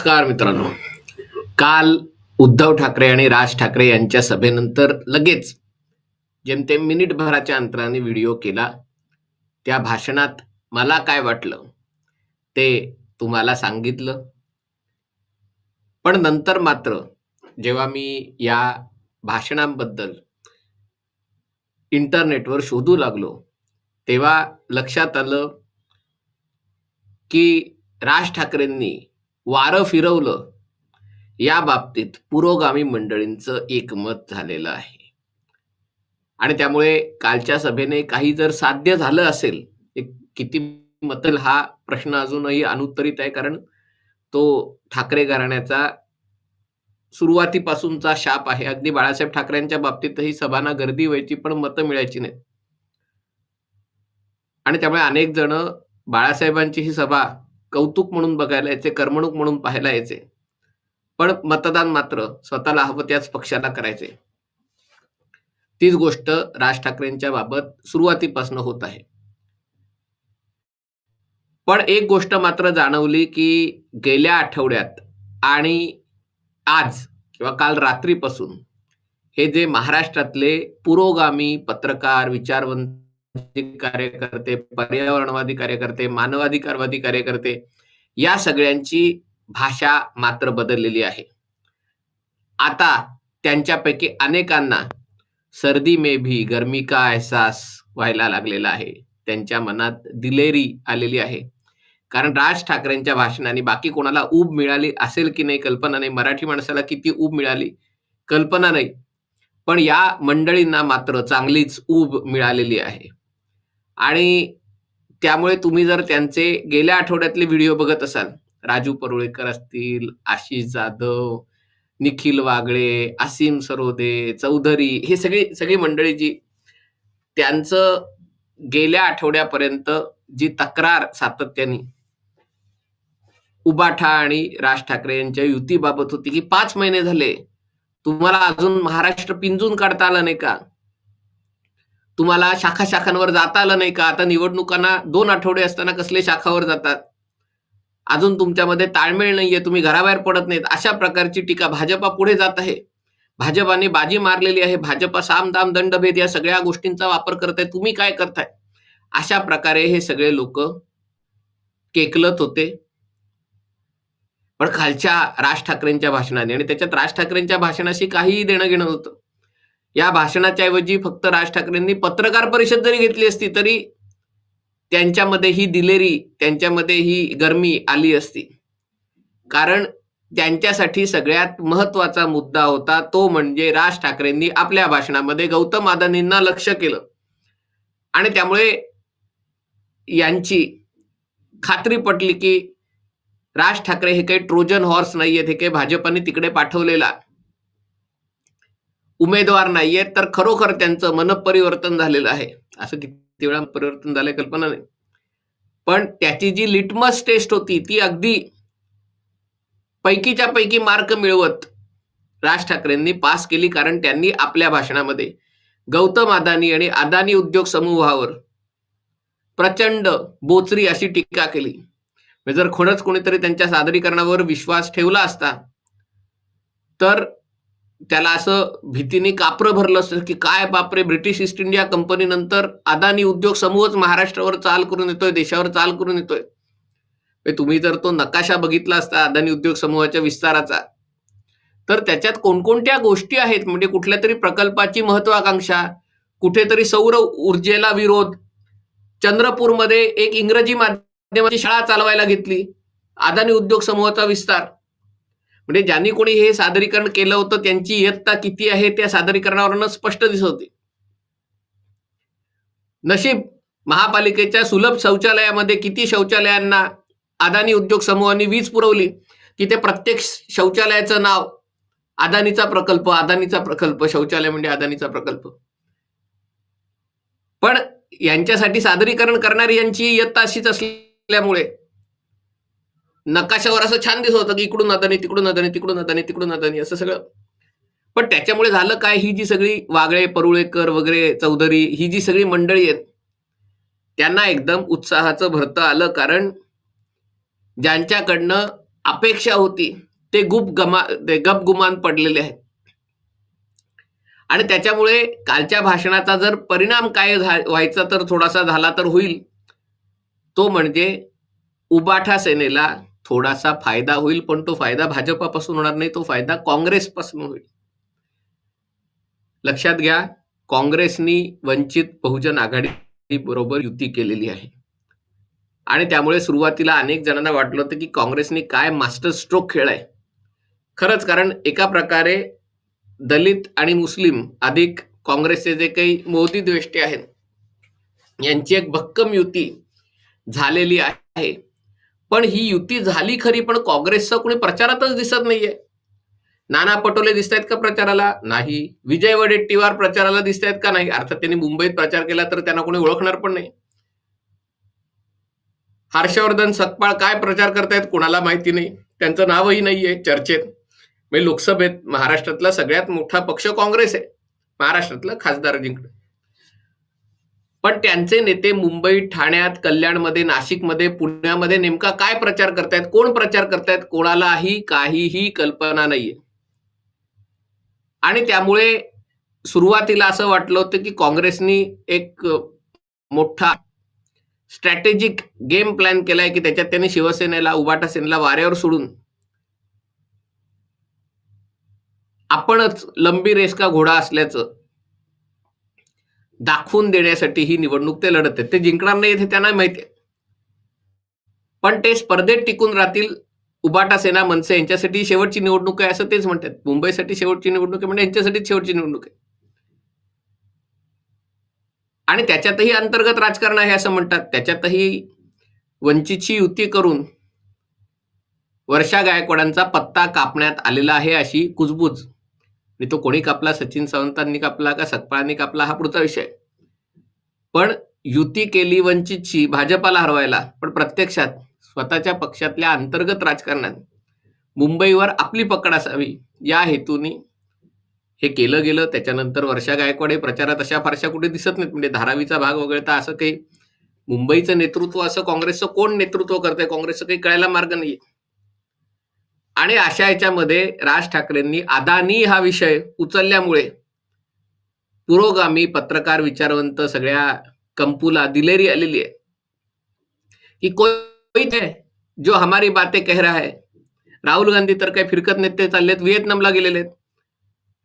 नमस्कार मित्रांनो. काल उद्धव ठाकरे आणि राज ठाकरे यांच्या सभेनंतर लगेच जेमतेम मिनिटभराच्या अंतराने व्हिडिओ केला. त्या भाषणात मला काय वाटलं ते तुम्हाला सांगितलं. पण नंतर मात्र जेव्हा मी या भाषणांबद्दल इंटरनेटवर शोधू लागलो तेव्हा लक्षात आलं की राज ठाकरेंनी वारं फिरवलं. या बाबतीत पुरोगामी मंडळींचं एकमत झालेलं आहे. आणि त्यामुळे कालच्या सभेने काही जर साध्य झालं असेल किती मतल हा प्रश्न अजूनही अनुत्तरित आहे कारण तो ठाकरे घराण्याचा सुरुवातीपासूनचा शाप आहे. अगदी बाळासाहेब ठाकरेंच्या बाबतीतही सभांना गर्दी व्हायची पण मतं मिळायची नाही आणि त्यामुळे अनेक जण बाळासाहेबांची ही सभा कौतुक म्हणून बघायला यायचे करमणूक म्हणून पाहायला यायचे. पण मतदान मात्र स्वतःला हवं त्याच पक्षाला करायचे. तीच गोष्ट राज ठाकरेंच्या बाबत सुरुवातीपासून होत आहे. पण एक गोष्ट मात्र जाणवली की गेल्या आठवड्यात आणि आज किंवा काल रात्रीपासून हे जे महाराष्ट्रातले पुरोगामी पत्रकार विचारवंत कार्यकर्ते पर्यावरणवादी कार्यकर्ते मानवाधिकारवादी कार्यकर्ते या सगळ्यांची भाषा मात्र बदललेली आहे. आता त्यांच्यापैकी अनेकांना सर्दी मे भी गर्मी का एहसास व्हायला लागलेला आहे. त्यांच्या मनात दिलेरी आलेली आहे. कारण राज ठाकरेंच्या भाषणाने बाकी कोणाला ऊब मिळाली असेल की नाही कल्पना नाही. मराठी माणसाला किती ऊब मिळाली? कल्पना नाही. पण या मंडळींना मात्र चांगलीच ऊब मिळालेली आहे. आणि त्यामुळे तुम्ही जर त्यांचे गेल्या आठवड्यातले व्हिडिओ बघत असाल राजू परुळेकर असतील आशिष जाधव निखिल वागळे असीम सरोदे चौधरी हे सगळी सगळी मंडळी जी त्यांचं गेल्या आठवड्यापर्यंत जी तक्रार सातत्याने उबाठा आणि राज ठाकरे यांच्या युतीबाबत होती की पाच महिने झाले तुम्हाला अजून महाराष्ट्र पिंजून काढता आलं नाही का? तुम्हाला शाखा शाखांवर जाता आलं नाही का? आता निवडणुकांना दोन आठवडे असताना कसले शाखावर जातात? अजून तुमच्यामध्ये ताळमेळ नाहीये तुम्ही घराबाहेर पडत नाहीत. अशा प्रकारची टीका भाजपा पुढे जात आहे. भाजपाने बाजी मारलेली आहे. भाजपा साम दाम दंडभेद या सगळ्या गोष्टींचा वापर करताय तुम्ही काय करताय? अशा प्रकारे हे सगळे लोक केकलत होते. पण खालच्या राज ठाकरेंच्या भाषणाने आणि त्याच्यात राज ठाकरेंच्या भाषणाशी काहीही देणं घेणं होतं. या भाषणाच्या ऐवजी फक्त राज ठाकरेंनी पत्रकार परिषद जरी घेतली असती तरी त्यांच्यामध्ये ही दिलेरी त्यांच्यामध्ये ही गरमी आली असती. कारण त्यांच्यासाठी सगळ्यात महत्त्वाचा मुद्दा होता तो म्हणजे राज ठाकरेंनी आपल्या भाषणामध्ये गौतम अदानींना लक्ष केलं. आणि त्यामुळे यांची खात्री पटली की राज ठाकरे हे काही ट्रोजन हॉर्स नाहीयेत हे काही भाजपाने तिकडे पाठवलेला. उमेदवार नाहीयेत तर खरोखर त्यांचं मनपरिवर्तन झालेलं आहे. असं किती वेळा परिवर्तन झालंय कल्पना नाही. पण त्याची जी लिटमस टेस्ट होती ती अगदी पैकीच्या पैकी मार्क मिळवत राज ठाकरेंनी पास केली कारण त्यांनी आपल्या भाषणामध्ये गौतम अदानी आणि अदानी उद्योग समूहावर प्रचंड बोचरी अशी टीका केली. म्हणजे जर खरंच कोणीतरी त्यांच्या सादरीकरणावर विश्वास ठेवला असता तर त्याला असं भीतीने कापरं भरलं असतं की काय बापरे ब्रिटिश ईस्ट इंडिया कंपनी नंतर अदानी उद्योग समूहच महाराष्ट्रावर चाल करून येतोय देशावर चाल करून येतोय. म्हणजे तुम्ही जर तो नकाशा बघितला असता अदानी उद्योग समूहाच्या विस्ताराचा तर त्याच्यात कोणकोणत्या गोष्टी आहेत? म्हणजे कुठल्या तरी प्रकल्पाची महत्वाकांक्षा कुठेतरी सौर ऊर्जेला विरोध चंद्रपूरमध्ये एक इंग्रजी माध्यमाची शाळा चालवायला घेतली अदानी उद्योग समूहाचा विस्तार. म्हणजे ज्यांनी कोणी हे सादरीकरण केलं होतं त्यांची इयत्ता किती आहे त्या सादरीकरणावरनं स्पष्ट दिसत नशीब महापालिकेच्या सुलभ शौचालयामध्ये किती शौचालयांना अदानी उद्योग समूहाने वीज पुरवली की ते प्रत्येक शौचालयाचं नाव अदानीचा प्रकल्प अदानीचा प्रकल्प शौचालय म्हणजे अदानीचा प्रकल्प. पण यांच्यासाठी सादरीकरण करणारी यांची इयत्ता अशीच असल्यामुळे नकाशावर असं छान दिसत होतं की इकडून अदानी तिकडून अदानी तिकडून अदानी तिकडून अदानी असं सगळं. पण त्याच्यामुळे झालं काय? ही जी सगळी वागळे परुळेकर वगैरे चौधरी ही जी सगळी मंडळी आहेत त्यांना एकदम उत्साहाचं भरतं आलं कारण ज्यांच्याकडनं अपेक्षा होती ते गुप गमा ते गपगुमान पडलेले आहेत. आणि त्याच्यामुळे कालच्या भाषणाचा जर परिणाम काय झा- व्हायचा तर थोडासा झाला तर होईल. तो म्हणजे उबाठा सेनेला थोडासा फायदा होईल पण तो फायदा भाजपापासून होणार नाही तो फायदा काँग्रेसपासून होईल. लक्षात घ्या काँग्रेसनी वंचित बहुजन आघाडी बरोबर युती केलेली आहे. आणि त्यामुळे सुरुवातीला अनेक जणांना वाटलं होतं की काँग्रेसने काय मास्टर स्ट्रोक खेळाय खरंच कारण एका प्रकारे दलित आणि मुस्लिम अधिक काँग्रेसचे जे काही मोदी द्वेष्टे आहेत यांची एक भक्कम युती झालेली आहे. पण ही युती झाली खरी पण काँग्रेसचं कोणी प्रचारातच दिसत नाहीये. नाना पटोले दिसत आहेत का प्रचाराला? नाही. विजय वडेट्टीवार प्रचाराला दिसत आहेत का नाही? अर्थात त्यांनी मुंबईत प्रचार केला तर त्यांना कोणी ओळखणार पण नाही. हर्षवर्धन सतपाळ काय प्रचार करतायत कोणाला माहिती नाही. त्यांचं नावही नाहीये चर्चेत. म्हणजे लोकसभेत महाराष्ट्रातला सगळ्यात मोठा पक्ष काँग्रेस आहे. महाराष्ट्रातलं खासदार जिंकणं पण त्यांचे नेते मुंबई ठाण्यात कल्याणमध्ये नाशिकमध्ये पुण्यामध्ये नेमका काय प्रचार करतायत कोण प्रचार करतायत कोणालाही काहीही कल्पना नाहीये. आणि त्यामुळे सुरुवातीला असं वाटलं होतं की काँग्रेसनी एक मोठा स्ट्रॅटेजिक गेम प्लॅन केलाय की त्याच्यात त्यांनी शिवसेनेला उबाटा सेनेला वाऱ्यावर सोडून आपणच लंबी रेस का घोडा असल्याचं दाखवून देण्यासाठी ही निवडणूक ते लढत आहेत. ते जिंकणार नाही हे त्यांना माहिती आहे. पण ते स्पर्धेत टिकून राहतील उबाटा सेना मनसे यांच्यासाठी शेवटची निवडणूक आहे असं तेच म्हणतात. मुंबईसाठी शेवटची निवडणूक आहे म्हणजे यांच्यासाठी शेवटची निवडणूक आहे. आणि त्याच्यातही अंतर्गत राजकारण आहे असं म्हणतात. त्याच्यातही वंचितची युती करून वर्षा गायकवाडांचा पत्ता कापण्यात आलेला आहे अशी कुजबूज. आणि तो कोणी कापला? सचिन सावंतांनी कापला का सतपाळांनी कापला? हा पुढचा विषय. पण युती केली वंचितची भाजपाला हरवायला पण प्रत्यक्षात स्वतःच्या पक्षातल्या अंतर्गत राजकारणात मुंबईवर आपली पकड असावी या हेतूने हे केलं गेलं. त्याच्यानंतर वर्षा गायकवाड हे प्रचारात अशा फारशा कुठे दिसत नाहीत. म्हणजे धारावीचा भाग वगळता असं काही मुंबईचं नेतृत्व असं काँग्रेसचं कोण नेतृत्व करतंय? काँग्रेसचं काही कळायला मार्ग नाही आणि अशा याच्यामध्ये राज ठाकरेंनी अदानी हा विषय उचलल्यामुळे पुरोगामी पत्रकार विचारवंत सगळ्या कंपूला दिलेरी आलेली आहे. की कोई है जो हमारी बातें कह रहा है? राहुल गांधी तर काही फिरकत नेते चाललेत व्हिएतनामला गेलेले आहेत.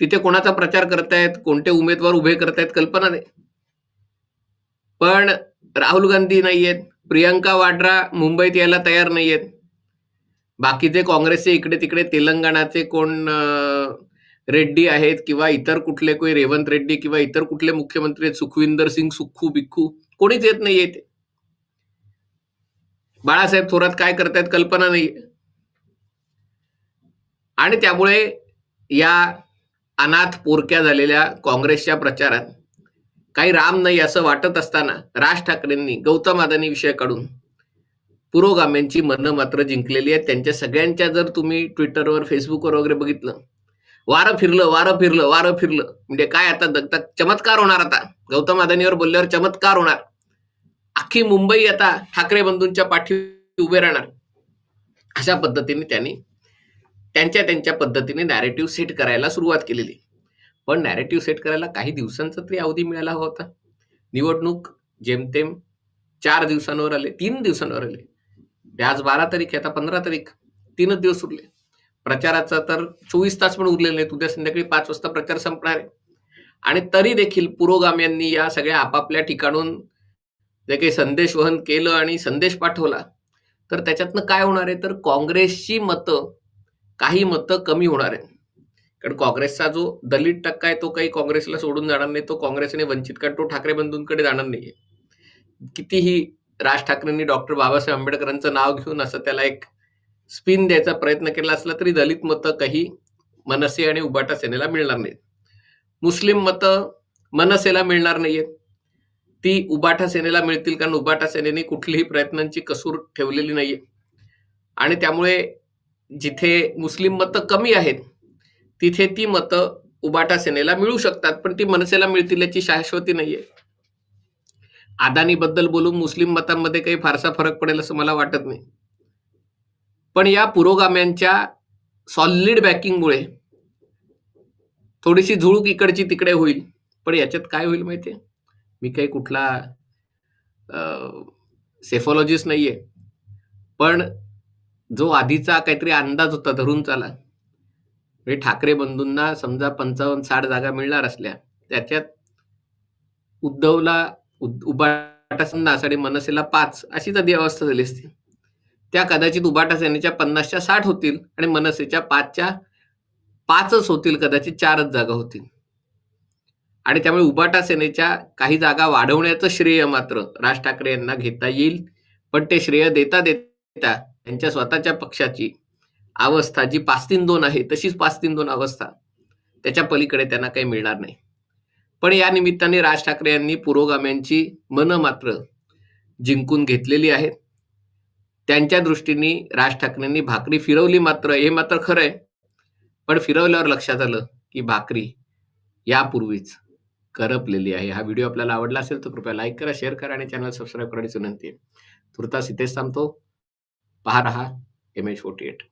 तिथे कोणाचा प्रचार करतायत कोणते उमेदवार उभे करतायत कल्पना नाही. पण राहुल गांधी नाहीयेत प्रियंका वाड्रा मुंबईत यायला तयार नाहीयेत. बाकीचे काँग्रेसचे इकडे तिकडे तेलंगणाचे कोण रेड्डी आहेत किंवा इतर कुठले कोणी रेवंत रेड्डी किंवा इतर कुठले मुख्यमंत्री आहेत सुखविंदर सिंग सुख्खू बिखू कोणीच येत नाहीये ते बाळासाहेब थोरात काय करतायत कल्पना नाही आणि त्यामुळे या अनाथ पोरक्या झालेल्या काँग्रेसच्या प्रचारात काही राम नाही असं वाटत असताना राज ठाकरेंनी गौतम अदानी विषय काढून पुरोगाम्यांची मनं मात्र जिंकलेली आहेत. त्यांच्या सगळ्यांच्या जर तुम्ही ट्विटरवर फेसबुकवर वगैरे बघितलं वारं फिरलं वारं फिरलं वारं फिरलं म्हणजे काय आता दगता चमत्कार होणार आता. गौतम अदानीवर बोलल्यावर चमत्कार होणार. अख्खी मुंबई आता ठाकरे बंधूंच्या पाठी उभे राहणार. अशा पद्धतीने त्यांनी त्यांच्या त्यांच्या पद्धतीने नॅरेटिव्ह सेट करायला सुरुवात केलेली. पण नॅरेटिव्ह सेट करायला काही दिवसांचा तरी अवधी मिळाला होता. निवडणूक जेमतेम चार दिवसांवर आले तीन दिवसांवर आले. आज बारा तारीख आहे आता पंधरा तारीख. तीनच दिवस उरले. प्रचाराचा तर चोवीस तास पण उरलेले नाहीत. उद्या संध्याकाळी पाच वाजता प्रचार संपणार आहे. आणि तरी देखील पुरोगाम्यांनी या सगळ्या आपापल्या ठिकाणून जे काही संदेश वहन केलं आणि संदेश पाठवला तर त्याच्यातनं काय होणार आहे? तर काँग्रेसची मतं काही मतं कमी होणार आहेत. कारण काँग्रेसचा जो दलित टक्का आहे तो काही काँग्रेसला सोडून जाणार नाही. तो काँग्रेस आणि वंचित कारण तो ठाकरे बंधूंकडे जाणार नाहीये. कितीही राज ठाकरेंनी डॉक्टर बाबासाहेब आंबेडकरांचं नाव घेऊन असं त्याला एक स्पिन द्यायचा प्रयत्न केला असला तरी दलित मतं काही मनसे आणि उबाटा सेनेला मिळणार नाहीत. मुस्लिम मतं मनसेला मिळणार नाहीयेत. ती उबाटा सेनेला मिळतील कारण उबाटा सेनेने कुठलीही प्रयत्नांची कसूर ठेवलेली नाहीये. आणि त्यामुळे जिथे मुस्लिम मतं कमी आहेत तिथे ती मतं उबाटा सेनेला मिळू शकतात पण ती मनसेला मिळतील याची शाश्वती नाहीये. अदानीबद्दल बोलून मुस्लिम मतांमध्ये काही फारसा फरक पडेल असं मला वाटत नाही. पण या पुरोगाम्यांच्या सॉलिड बॅकिंगमुळे थोडीशी झुळूक इकडची तिकडे होईल. पण याच्यात काय होईल माहितीये मी काही कुठला सेफॉलॉजिस्ट नाहीये. पण जो आधीचा काहीतरी अंदाज होता धरून चाला म्हणजे ठाकरे बंधूंना समजा पंचावन्न साठ जागा मिळणार असल्या त्याच्यात उद्धवला उबाटा पन्नास आणि मनसेला पाच अशीच आधी अवस्था झाली असती. त्या कदाचित उबाटा सेनेच्या पन्नासच्या साठ होतील आणि मनसेच्या पाचच्या पाचच होतील कदाचित चारच जागा होतील. आणि त्यामुळे उबाटा सेनेच्या काही जागा वाढवण्याचं श्रेय मात्र राज ठाकरे यांना घेता येईल. पण ते श्रेय देता देता त्यांच्या स्वतःच्या पक्षाची अवस्था जी पाच तीन दोन आहे तशीच पाच तीन दोन अवस्था त्याच्या पलीकडे त्यांना काही मिळणार नाही. पण या निमित्ताने राज ठाकरे यांनी पुरोगाम्यांची मनं मात्र जिंकून घेतलेली आहेत. त्यांच्या दृष्टीने राज ठाकरेंनी भाकरी फिरवली मात्र हे मात्र खरं आहे पण फिरवल्यावर लक्षात आलं की भाकरी यापूर्वीच करपलेली आहे. हा व्हिडिओ आपल्याला आवडला असेल तर कृपया लाईक करा शेअर करा आणि चॅनल सबस्क्राईब करण्याची विनंती आहे. तुर्तास इथेच थांबतो. पहा रहा एम एच फोर्टी एट.